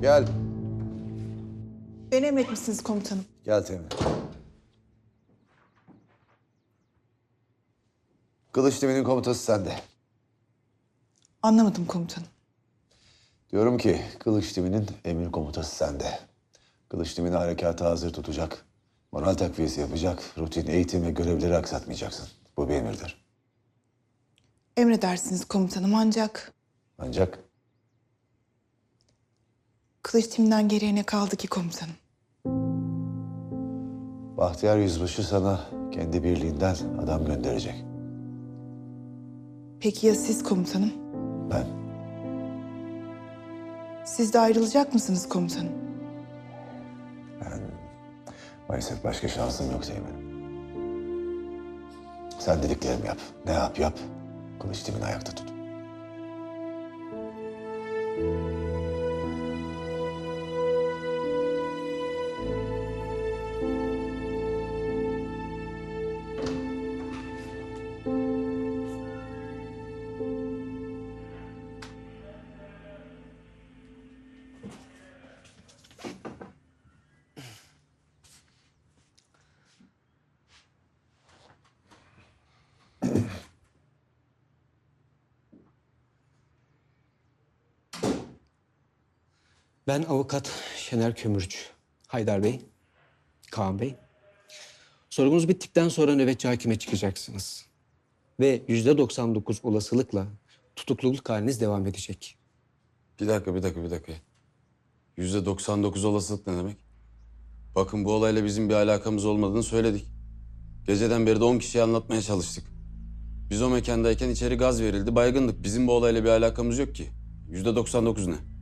Gel. Beni emretmişsiniz komutanım. Gel Temin. Kılıç Demir'in komutası sende. Anlamadım komutanım. Diyorum ki Kılıç Demir'in emir komutası sende. Kılıç Demir'i harekata hazır tutacak. Moral takviyesi yapacak. Rutin eğitim ve görevleri aksatmayacaksın. Bu bir emirdir. Emredersiniz komutanım ancak Ancak kılıç timden geriye ne kaldı ki komutanım? Bahtiyar Yüzbaşı sana kendi birliğinden adam gönderecek. Peki ya siz komutanım? Ben Siz de ayrılacak mısınız komutanım? maalesef başka şansım yok Teğmen'im. Sen dediklerimi yap. Ne yap yap. Kılıç Demir'i ayakta tut. Ben avukat Şener Kömürcü. Haydar Bey, Kaan Bey. Sorgunuz bittikten sonra nöbetçi hakime çıkacaksınız. Ve yüzde 99 olasılıkla tutukluluk haliniz devam edecek. Bir dakika, bir dakika, bir dakika. Yüzde 99 olasılık ne demek? Bakın bu olayla bizim bir alakamız olmadığını söyledik. Geceden beri de 10 kişiye anlatmaya çalıştık. Biz o mekandayken içeri gaz verildi, baygındık. Bizim bu olayla bir alakamız yok ki. Yüzde 99 ne?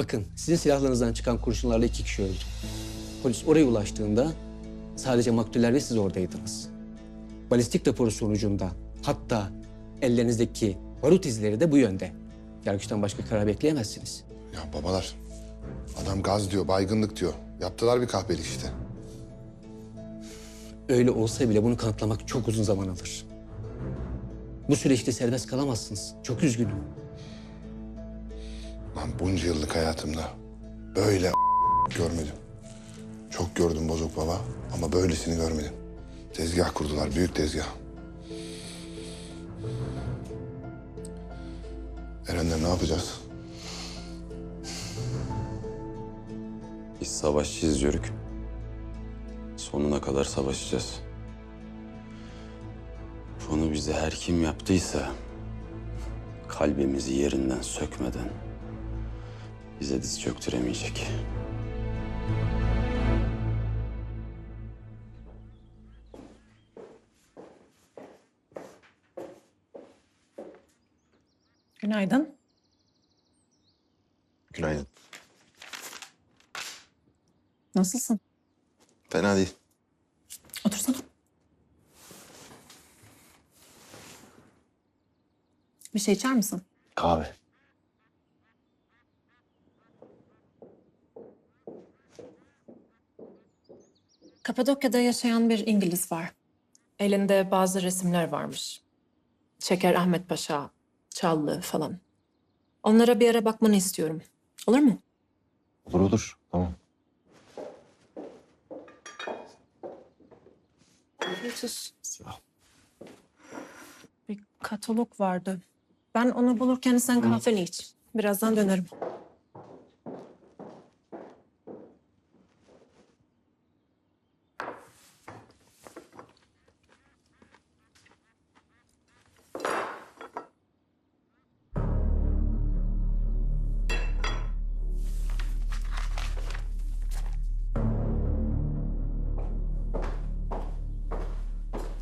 Bakın sizin silahlarınızdan çıkan kurşunlarla iki kişi öldü. Polis oraya ulaştığında sadece maktuller ve siz oradaydınız. Balistik raporu sonucunda hatta ellerinizdeki barut izleri de bu yönde. Yargıçtan başka karar bekleyemezsiniz. Ya babalar, adam gaz diyor, baygınlık diyor. Yaptılar bir kahveli işte. Öyle olsa bile bunu kanıtlamak çok uzun zaman alır. Bu süreçte serbest kalamazsınız. Çok üzgünüm. Lan bunca yıllık hayatımda böyle görmedim. Çok gördüm bozuk baba ama böylesini görmedim. Tezgah kurdular, büyük tezgah. Erenler ne yapacağız? Biz savaşçıyız Yörük. Sonuna kadar savaşacağız. Bunu bize her kim yaptıysa kalbimizi yerinden sökmeden bize diz çöktüremeyecek. Günaydın. Günaydın. Nasılsın? Fena değil. Otursana. Bir şey içer misin? Kahve. Kapadokya'da yaşayan bir İngiliz var. Elinde bazı resimler varmış. Şeker Ahmet Paşa, Çallı falan. Onlara bir ara bakmanı istiyorum. Olur mu? Olur olur. Tamam. Sus. Bir katalog vardı. Ben onu bulurken sen kahveni iç. Birazdan dönerim.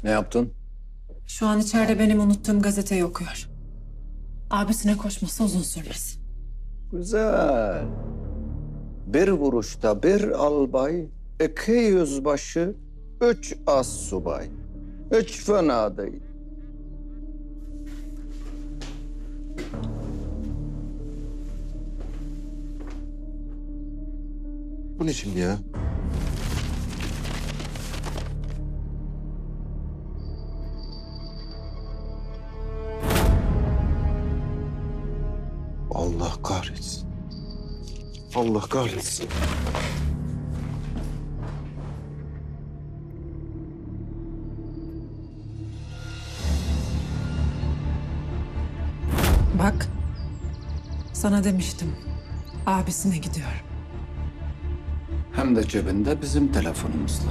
Ne yaptın? Şu an içeride benim unuttuğum gazeteyi okuyor. Abisine koşması uzun sürmez. Güzel. Bir vuruşta bir albay, iki yüzbaşı, üç as subay. Hiç fena değil. Bu ne şimdi ya? Allah kahretsin. Allah kahretsin. Bak, sana demiştim. Abisine gidiyor. Hem de cebinde bizim telefonumuzla.